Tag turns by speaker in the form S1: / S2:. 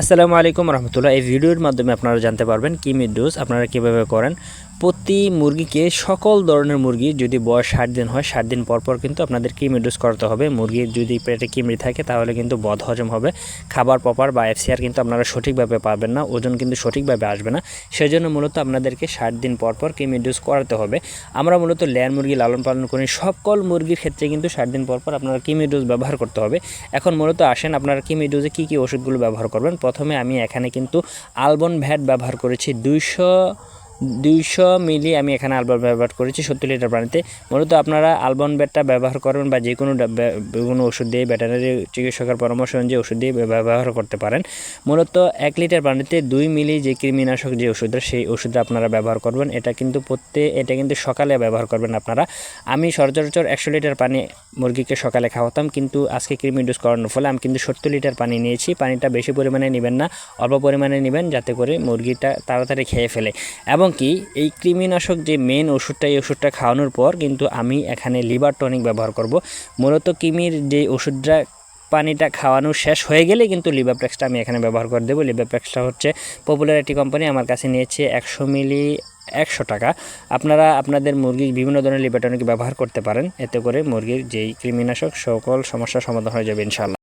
S1: আসসালামু আলাইকুম রহমতুল্লাহ। এই ভিডিওর মাধ্যমে আপনারা জানতে পারবেন কি ডোজ আপনারা কীভাবে করেন। প্রতি মুরগিকে সকল ধরনের মুরগি যদি বয়স ষাট দিন হয়, ষাট দিন পর পর কিন্তু আপনাদের কিমি ডোজ করতে হবে। মুরগির যদি পেটে কিমড়ি থাকে, তাহলে কিন্তু বদ হজম হবে। খাবার প্রপার বা এফসিআর কিন্তু আপনারা সঠিকভাবে পাবেন না, ওজন কিন্তু সঠিকভাবে আসবে না। সেই জন্য মূলত আপনাদেরকে ষাট দিন পর পর কিমি ডোজ করাতে হবে। আমরা মূলত ল্যান্ড মুরগি লালন পালন করি। সকল মুরগির ক্ষেত্রে কিন্তু ষাট দিন পর পর আপনারা কিমি ডোজ ব্যবহার করতে হবে। এখন মূলত আসেন, আপনারা কিমি ডোজে কী কী ওষুধগুলো ব্যবহার করবেন? প্রথমে আমি এখানে কিন্তু আলবন ভ্যাট ব্যবহার করেছি। দুইশো দুইশো মিলি আমি এখানে আলবন ব্যবহার করেছি, সত্তর লিটার পানিতে। মূলত আপনারা আলবন ব্যাটটা ব্যবহার করবেন বা যে কোনো কোনো ওষুধ দিয়ে ভেটেনারি চিকিৎসকের পরামর্শ অনুযায়ী ওষুধ দিয়ে ব্যবহার করতে পারেন। মূলত এক লিটার পানিতে দুই মিলি যে কৃমিনাশক যে ওষুধটা সেই ওষুধটা আপনারা ব্যবহার করবেন। এটা কিন্তু প্রত্যেক এটা কিন্তু সকালে ব্যবহার করবেন আপনারা। আমি সচরাচর একশো লিটার পানি মুরগিকে সকালে খাওয়াতাম, কিন্তু আজকে কৃমি ডোজ করানোর ফলে আমি কিন্তু সত্তর লিটার পানি নিয়েছি। পানিটা বেশি পরিমাণে নেবেন না, অল্প পরিমাণে নেবেন, যাতে করে মুরগিটা তাড়াতাড়ি খেয়ে ফেলে। এবং কি এই কৃমিনাশক যে মেন ওষুধটা, এই ওষুধটা খাওয়ানোর পর কিন্তু আমি এখানে লিভার টনিক ব্যবহার করব। মূলত কৃমির যে ওষুধটা, পানিটা খাওয়ানো শেষ হয়ে গেলে কিন্তু লিভার প্যাক্সটা আমি এখানে ব্যবহার করে দেবো। লিভার প্যাক্সটা হচ্ছে পপুলার একটি কোম্পানি আমার কাছে নিয়েছে একশো মিলি, একশো টাকা। আপনারা আপনাদের মুরগির বিভিন্ন ধরনের লিভার টনিক ব্যবহার করতে পারেন। এতে করে মুরগির যেই কৃমিনাশক, সকল সমস্যার সমাধান হয়ে যাবে ইনশাল্লাহ